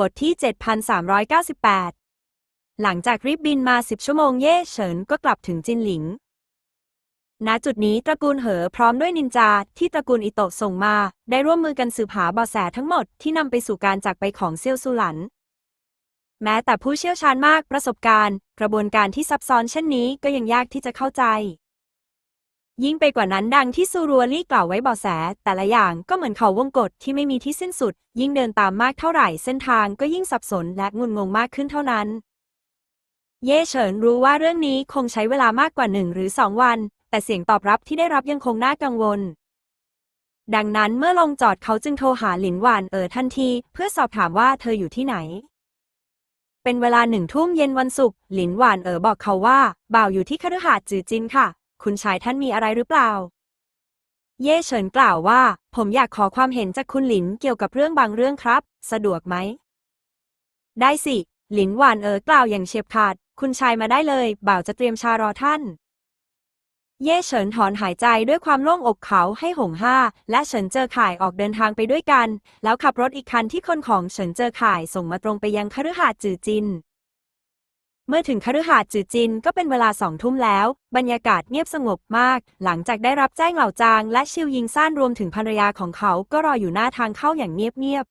บทที่ 7398 หลังจากรีบบินมา 10 ชั่วโมงเย่เฉินก็กลับถึงจินหลิง ณ จุดนี้ตระกูลเหอพร้อมด้วยนินจาที่ตระกูลอิโตะส่งมา ได้ร่วมมือกันสืบหาเบาะแสทั้งหมดที่นำไปสู่การจากไปของเซียวซูหลัน แม้แต่ผู้เชี่ยวชาญมากประสบการณ์ กระบวนการที่ซับซ้อนเช่นนี้ก็ยังยากที่จะเข้าใจ ยิ่งไปกว่านั้นดังที่ซูรัวลี่กล่าวไว้เบาแส แต่ละอย่างก็เหมือนเขาวงกฏที่ไม่มีที่สิ้นสุด ยิ่งเดินตามมากเท่าไหร่เส้นทางก็ยิ่งสับสนและงุนงงมากขึ้นเท่านั้น เย่เฉินรู้ว่าเรื่องนี้คงใช้เวลามากกว่าหนึ่งหรือสองวัน แต่เสียงตอบรับที่ได้รับยังคงน่ากังวล ดังนั้นเมื่อลงจอดเขาจึงโทรหาหลินหวานเอ๋อทันที เพื่อสอบถามว่าเธออยู่ที่ไหนเป็นเวลาหนึ่งทุ่มเย็นวันศุกร์หลินหวานเอ๋อบอกเขาว่า บ่าวอยู่ที่คฤหาสน์จือจินค่ะ คุณชายท่านมีอะไรหรือเปล่า เย่เฉินกล่าวว่า ผมอยากขอความเห็นจากคุณหลินเกี่ยวกับเรื่องบางเรื่องครับ สะดวกไหม ได้สิ หลินหวานเอ๋อกล่าวอย่างเฉียบขาด คุณชายมาได้เลย บ่าวจะเตรียมชารอท่าน เย่เฉินถอนหายใจด้วยความโล่งอกเขาให้หงห้า และเฉินเจอข่ายออกเดินทางไปด้วยกัน แล้วขับรถอีกคันที่คนของเฉินเจอข่ายส่งมาตรงไปยังคฤหาสน์จือจิน เมื่อถึงคฤหาสน์จือจินก็เป็นเวลาสองทุ่มแล้ว บรรยากาศเงียบสงบมาก หลังจากได้รับแจ้งเหล่าจาง และชิวยิงซ่านรวมถึงภรรยาของเขาก็รออยู่หน้าทางเข้าอย่างเงียบ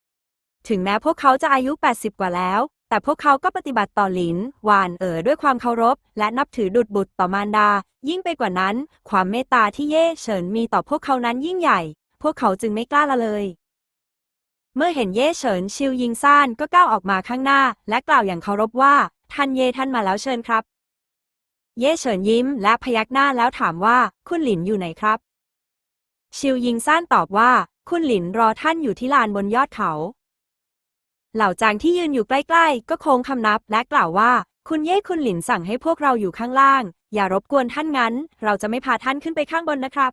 ๆ ถึงแม้พวกเขาจะอายุ 80 กว่าแล้ว แต่พวกเขาก็ปฏิบัติต่อหลิน หวานเอ๋อด้วยความเคารพ และนับถือดุจบุตรต่อมารดา ยิ่งไปกว่านั้น ความเมตตาที่เย่เฉินมีต่อพวกเขานั้นยิ่งใหญ่ พวกเขาจึงไม่กล้าละเลยเมื่อเห็นเย่เฉินชิวยิงซ่านก็ก้าวออกมาข้างหน้า และกล่าวอย่างเคารพว่า ท่านเย่ท่านมาแล้วเชิญครับ เย่เฉินยิ้มและพยักหน้าแล้วถามว่า คุณหลินอยู่ไหนครับ ชิวยิงซ่านตอบว่า คุณหลินรอท่านอยู่ที่ลานบนยอดเขา เหล่าจางที่ยืนอยู่ใกล้ ๆ ก็โค้งคำนับและกล่าวว่า คุณเย่คุณหลินสั่งให้พวกเราอยู่ข้างล่าง อย่ารบกวนท่านงั้น เราจะไม่พาท่านขึ้นไปข้างบนนะครับ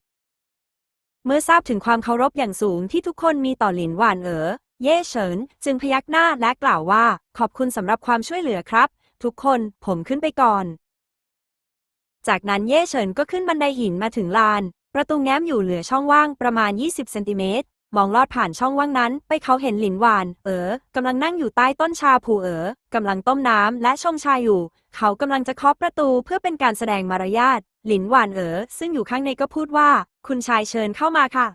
เมื่อทราบถึงความเคารพอย่างสูงที่ทุกคนมีต่อหลินหวานเอ๋อเย่เฉินจึงพยักหน้าและกล่าวว่า ขอบคุณสำหรับความช่วยเหลือครับ ทุกคนผมขึ้นไปก่อน จากนั้นเย่เฉินก็ขึ้นบันไดหินมาถึงลาน ประตูแง้มอยู่เหลือช่องว่างประมาณ 20เซนติเมตรมองลอดผ่านช่องว่างนั้น ไปเขาเห็นหลินหวาน เอ๋อกำลังนั่งอยู่ใต้ต้นชาผูเอ๋อกำลังต้มน้ำและชงชาอยู่ เขากำลังจะเคาะประตูเพื่อเป็นการแสดงมารยาทหลินหวานเอ๋อซึ่งอยู่ข้างในก็พูดว่า คุณชายเชิญเข้ามาค่ะ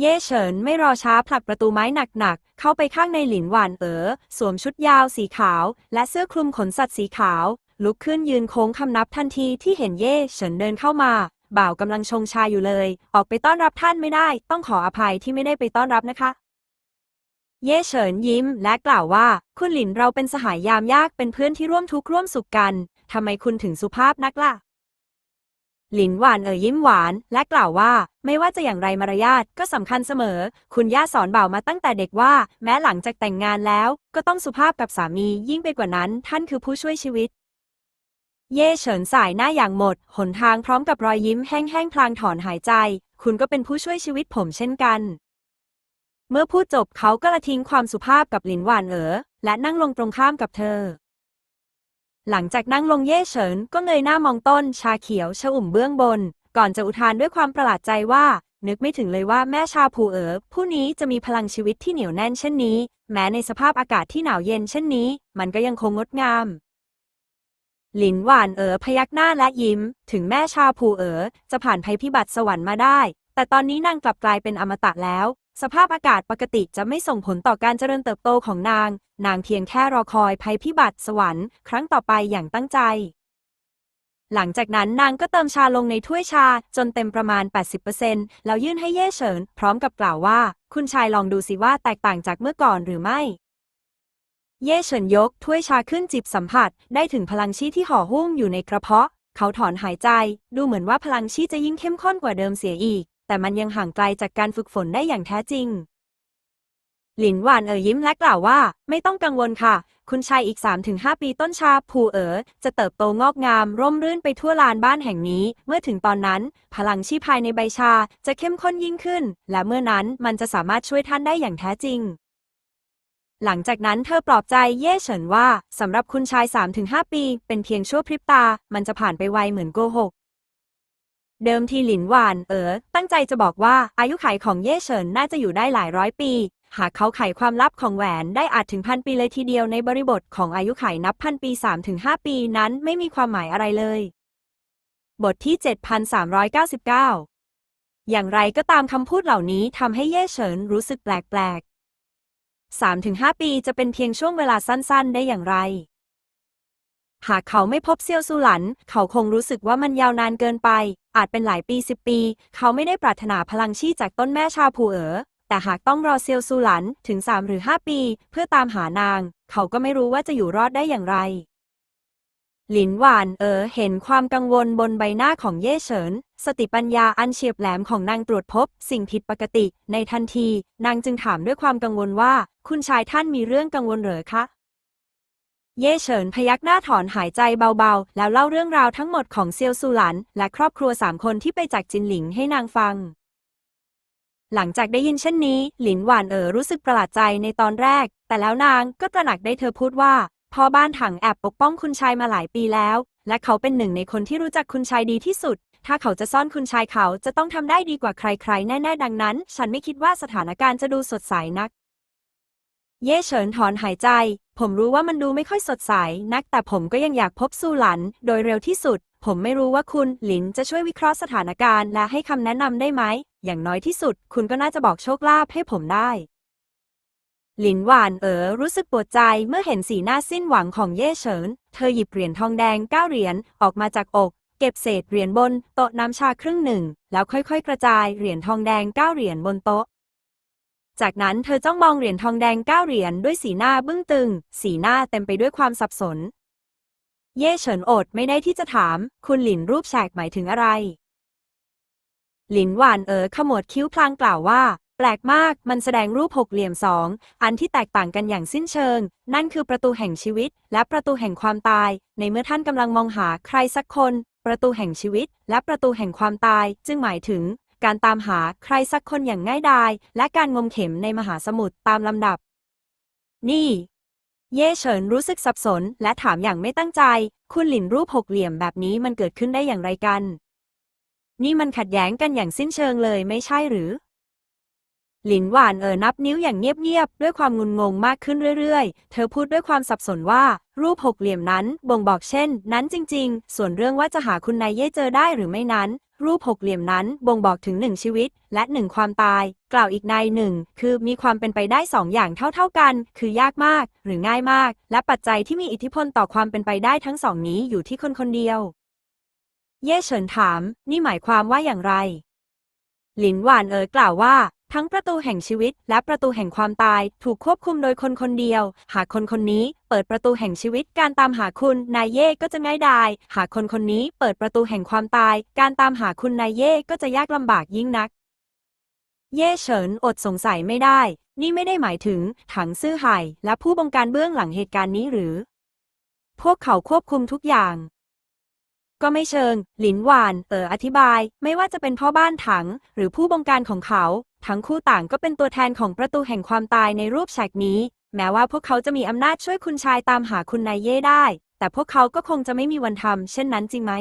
เย่เฉินไม่รอช้าผลักประตูไม้หนักๆ เข้าไปข้างในหลินหวานเอ๋อสวมชุดยาวสีขาว และเสื้อคลุมขนสัตว์สีขาว ลุกขึ้นยืนโค้งคำนับทันทีที่เห็นเย่เฉินเดินเข้ามา บ่าวกำลังชงชาอยู่เลย ออกไปต้อนรับท่านไม่ได้ ต้องขออภัยที่ไม่ได้ไปต้อนรับนะคะ เย่เฉินยิ้มและกล่าวว่า คุณหลินเราเป็นสหายยามยากเป็นเพื่อนที่ร่วมทุกข์ร่วมสุขกันทำไมคุณถึงสุภาพนักล่ะ หลินหวานเอ่ยยิ้มหวาน และกล่าวว่า ไม่ว่าจะอย่างไรมารยาทก็สำคัญเสมอ คุณย่าสอนบ่าวมาตั้งแต่เด็กว่า แม้หลังจากแต่งงานแล้ว ก็ต้องสุภาพกับสามียิ่งไปกว่านั้น ท่านคือผู้ช่วยชีวิต เย่เฉินสายหน้าอย่างหมด หนทางพร้อมกับรอยยิ้มแห้งๆพลางถอนหายใจ คุณก็เป็นผู้ช่วยชีวิตผมเช่นกัน เมื่อพูดจบเขาก็ละทิ้งความสุภาพกับหลินหวานเอ๋อและนั่งลงตรงข้ามกับเธอ หลังจากนั่งลงเย่เฉินก็เงยหน้ามองต้น ชาเขียวชอุ่มเบื้องบน ก่อนจะอุทานด้วยความประหลาดใจว่า นึกไม่ถึงเลยว่าแม่ชาผูเอ๋อผู้นี้จะมีพลังชีวิตที่เหนียวแน่นเช่นนี้ แม้ในสภาพอากาศที่หนาวเย็นเช่นนี้ มันก็ยังคงงดงาม หลินหวานเอ๋อพยักหน้าและยิ้ม ถึงแม่ชาผูเอ๋อจะผ่านภัยพิบัติสวรรค์มาได้ แต่ตอนนี้นางกลับกลายเป็นอมตะแล้ว สภาพอากาศปกติจะไม่ส่งผลต่อการเจริญเติบโตของนาง นางเพียงแค่รอคอยภัยพิบัติสวรรค์ครั้งต่อไปอย่างตั้งใจ หลังจากนั้นนางก็เติมชาลงในถ้วยชาจนเต็มประมาณ 80%แล้วยื่นให้เย่เฉิน พร้อมกับกล่าวว่า คุณชายลองดูสิว่าแตกต่างจากเมื่อก่อนหรือไม่ เย่เฉินยกถ้วยชาขึ้นจิบสัมผัส ได้ถึงพลังชีที่ห่อหุ้มอยู่ในกระเพาะ เขาถอนหายใจ ดูเหมือนว่าพลังชีจะยิ่งเข้มข้นกว่าเดิมเสียอีก แต่มันยังห่างไกลจากการฝึกฝนได้อย่างแท้จริง หลินหวานเอ๋ยยิ้มและกล่าวว่า ไม่ต้องกังวลค่ะ คุณชายอีก 3-5 ปีต้นชาผูเอ๋อจะเติบโตงอกงาม ร่มรื่นไปทั่วลานบ้านแห่งนี้ เมื่อถึงตอนนั้น พลังชีภายในใบชาจะเข้มข้นยิ่งขึ้น และเมื่อนั้นมันจะสามารถช่วยท่านได้อย่างแท้จริงหลังจากนั้นเธอปลอบใจเย่เฉินว่าสำหรับคุณชาย 3-5 ปี เป็นเพียงชั่วพริบตา มันจะผ่านไปไวเหมือนโกหก เดิมทีหลินหวาน เอ๋อตั้งใจจะบอกว่าอายุขัยของเย่เฉินน่าจะอยู่ได้หลายร้อยปี หากเขาไขความลับของแหวนได้อาจถึงพันปีเลยทีเดียวในบริบทของอายุไขนับพันปี 3-5 ปีนั้นไม่มีความหมายอะไรเลย บทที่ 7399 อย่างไรก็ตามคำพูดเหล่านี้ทำให้เย่เฉินรู้สึกแปลกๆ3-5 ปีจะเป็นเพียงช่วงเวลาสั้นๆ ได้อย่างไร หากเขาไม่พบเซียวซูหลัน เขาคงรู้สึกว่ามันยาวนานเกินไป อาจเป็นหลายปีสิบปี เขาไม่ได้ปรารถนาพลังชี่จากต้นแม่ชาผูเอ๋อ แต่หากต้องรอเซียวซูหลันถึง 3 หรือ 5 ปี เพื่อตามหานาง เขาก็ไม่รู้ว่าจะอยู่รอดได้อย่างไร หลินหวานเอ๋อเห็นความกังวลบนใบหน้าของเย่เฉิน สติปัญญาอันเฉียบแหลมของนางตรวจพบ สิ่งผิดปกติ ในทันที นางจึงถามด้วยความกังวลว่า คุณชายท่านมีเรื่องกังวลเหรอคะ เย่เฉินพยักหน้าถอนหายใจเบาๆ แล้วเล่าเรื่องราวทั้งหมดของเซียวซูหลัน และครอบครัวสามคนที่ไปจากจินหลิงให้นางฟัง หลังจากได้ยินเช่นนี้ หลินหวานเอ๋อรู้สึกประหลาดใจในตอนแรก แต่แล้วนางก็ตระหนักได้เธอพูดว่าพ่อบ้านถังแอบปกป้องคุณชายมาหลายปีแล้ว และเขาเป็นหนึ่งในคนที่รู้จักคุณชายดีที่สุด ถ้าเขาจะซ่อนคุณชายเขาจะต้องทำได้ดีกว่าใครๆ แน่ๆดังนั้น ฉันไม่คิดว่าสถานการณ์จะดูสดใสนัก เย่เฉินถอนหายใจ ผมรู้ว่ามันดูไม่ค่อยสดใสนัก แต่ผมก็ยังอยากพบซูหลัน โดยเร็วที่สุด ผมไม่รู้ว่าคุณหลินจะช่วยวิเคราะห์สถานการณ์และให้คำแนะนำได้ไหม อย่างน้อยที่สุด คุณก็น่าจะบอกโชคลาภให้ผมได้ หลินหวานเอ๋อรู้สึกปวดใจเมื่อเห็นสีหน้าสิ้นหวังของเย่เฉิน เธอหยิบเหรียญทองแดงเก้าเหรียญออกมาจากอก เก็บเศษเหรียญบนโต๊ะน้ำชาครึ่งหนึ่ง แล้วค่อยๆ กระจายเหรียญทองแดงเก้าเหรียญบนโต๊ะ จากนั้นเธอจ้องมองเหรียญทองแดงเก้าเหรียญด้วยสีหน้าบึ้งตึง สีหน้าเต็มไปด้วยความสับสน เย่เฉินอดไม่ได้ที่จะถาม คุณหลินรูปแฉกหมายถึงอะไร หลินหวานเอ๋อขมวดคิ้วพลางกล่าวว่า แปลกมากมันแสดงรูปหกเหลี่ยมสอง อันที่แตกต่างกันอย่างสิ้นเชิง นั่นคือประตูแห่งชีวิต และประตูแห่งความตาย ในเมื่อท่านกำลังมองหาใครสักคน ประตูแห่งชีวิต และประตูแห่งความตาย จึงหมายถึง การตามหาใครสักคนอย่างง่ายดาย และการงมเข็มในมหาสมุทรตามลำดับ นี่ เย่เฉินรู้สึกสับสน และถามอย่างไม่ตั้งใจ คุณหลินรูปหกเหลี่ยมแบบนี้มันเกิดขึ้นได้อย่างไรกัน นี่มันขัดแย้งกันอย่างสิ้นเชิงเลยไม่ใช่หรือ หลินหวานเอ่อนับนิ้วอย่างเงียบๆ ด้วยความงุนงงมากขึ้นเรื่อยๆ เธอพูดด้วยความสับสนว่า รูปหกเหลี่ยมนั้น บ่งบอกเช่น นั้นจริงๆ ส่วนเรื่องว่าจะหาคุณนายเย่เจอได้หรือไม่นั้น รูปหกเหลี่ยมนั้น บ่งบอกถึงหนึ่งชีวิต และหนึ่งความตาย กล่าวอีกในหนึ่งคือมีความเป็นไปได้สองอย่างเท่าๆกัน คือยากมาก หรือง่ายมาก และปัจจัยที่มีอิทธิพลต่อความเป็นไปได้ทั้งสองนี้อยู่ที่คนคนเดียว เย่เฉินถาม นี่หมายความว่าอย่างไรหลินหวานเอ๋อกล่าวว่า ทั้งประตูแห่งชีวิตและประตูแห่งความตายถูกควบคุมโดยคนคนเดียว หากคนคนนี้เปิดประตูแห่งชีวิตการตามหาคุณนายเย่ก็จะง่ายดาย หากคนคนนี้เปิดประตูแห่งความตาย การตามหาคุณนายเย่ก็จะยากลำบากยิ่งนัก เย่เฉินอดสงสัยไม่ได้ นี่ไม่ได้หมายถึงถังซื่อไห่และผู้บงการเบื้องหลังเหตุการณ์นี้หรือ พวกเขาควบคุมทุกอย่างก็ไม่เชิง หลินหวาน เอออธิบาย ไม่ว่าจะเป็นพ่อบ้านถัง หรือผู้บงการของเขา ทั้งคู่ต่างก็เป็นตัวแทนของประตูแห่งความตายในรูปแฉกนี้ แม้ว่าพวกเขาจะมีอำนาจช่วยคุณชายตามหาคุณนายเย่ได้ แต่พวกเขาก็คงจะไม่มีวันทำเช่นนั้นจริงไหม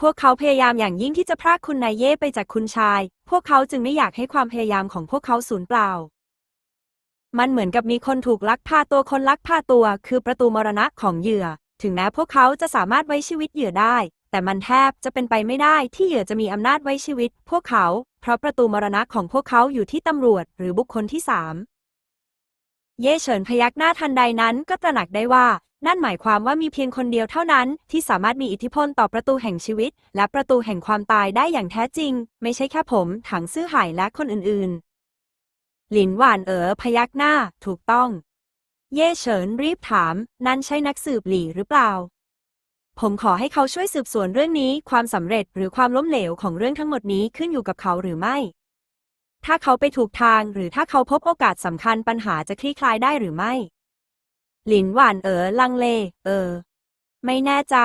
พวกเขาพยายามอย่างยิ่งที่จะพรากคุณนายเย่ไปจากคุณชาย พวกเขาจึงไม่อยากให้ความพยายามของพวกเขาสูญเปล่า มันเหมือนกับมีคนถูกลักพาตัวคนลักพาตัว คือประตูมรณะของเหยื่อ ถึงแม้พวกเขาจะสามารถไว้ชีวิตเหยื่อได้ แต่มันแทบจะเป็นไปไม่ได้ที่เหยื่อจะมีอำนาจไว้ชีวิต พวกเขา เพราะประตูมรณะของพวกเขาอยู่ที่ตำรวจหรือบุคคลที่สามเย่เฉินพยักหน้าทันใดนั้นก็ตระหนักได้ว่า นั่นหมายความว่ามีเพียงคนเดียวเท่านั้น ที่สามารถมีอิทธิพลต่อประตูแห่งชีวิต และประตูแห่งความตายได้อย่างแท้จริง ไม่ใช่แค่ผม ถังซื่อหายและคนอื่นๆ หลินหวานเอ๋อพยักหน้า ถูกต้อง เย่เฉินรีบถาม นั่นใช่นักสืบหลี่หรือเปล่า ผมขอให้เขาช่วยสืบสวนเรื่องนี้ ความสำเร็จหรือความล้มเหลวของเรื่องทั้งหมดนี้ขึ้นอยู่กับเขาหรือไม่ ถ้าเขาไปถูกทาง หรือถ้าเขาพบโอกาสสำคัญปัญหาจะคลี่คลายได้หรือไม่ หลินหวานเอ๋อลังเล เออ ไม่แน่ใจ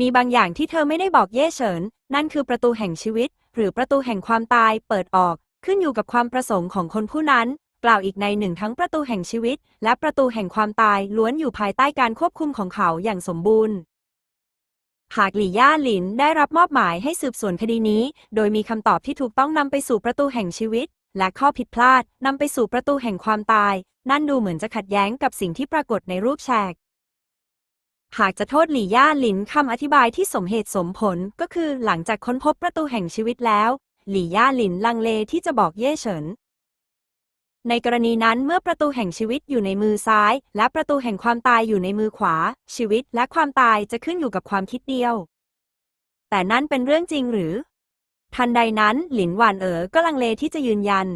มีบางอย่างที่เธอไม่ได้บอกเย่เฉิน นั่นคือประตูแห่งชีวิต หรือประตูแห่งความตายเปิดออก ขึ้นอยู่กับความประสงค์ของคนผู้นั้นกล่าวอีกในหนึ่งทั้งประตูแห่งชีวิต และประตูแห่งความตายล้วนอยู่ภายใต้การควบคุมของเขาอย่างสมบูรณ์ หากหลี่ย่าหลินได้รับมอบหมายให้สืบสวนคดีนี้ โดยมีคำตอบที่ถูกต้องนำไปสู่ประตูแห่งชีวิต และข้อผิดพลาดนำไปสู่ประตูแห่งความตาย นั่นดูเหมือนจะขัดแย้งกับสิ่งที่ปรากฏในรูปแชกหากจะโทษหลี่ย่าหลินคำอธิบายที่สมเหตุสมผลก็คือหลังจากค้นพบประตูแห่งชีวิตแล้ว หลี่ย่าหลินลังเลที่จะบอกเย่เฉิน ในกรณีนั้นเมื่อประตูแห่งชีวิตอยู่ในมือซ้าย และประตูแห่งความตายอยู่ในมือขวา ชีวิตและความตายจะขึ้นอยู่กับความคิดเดียว แต่นั่นเป็นเรื่องจริงหรือ ทันใดนั้นหลินหวานเอ๋อก็ลังเลที่จะยืนยัน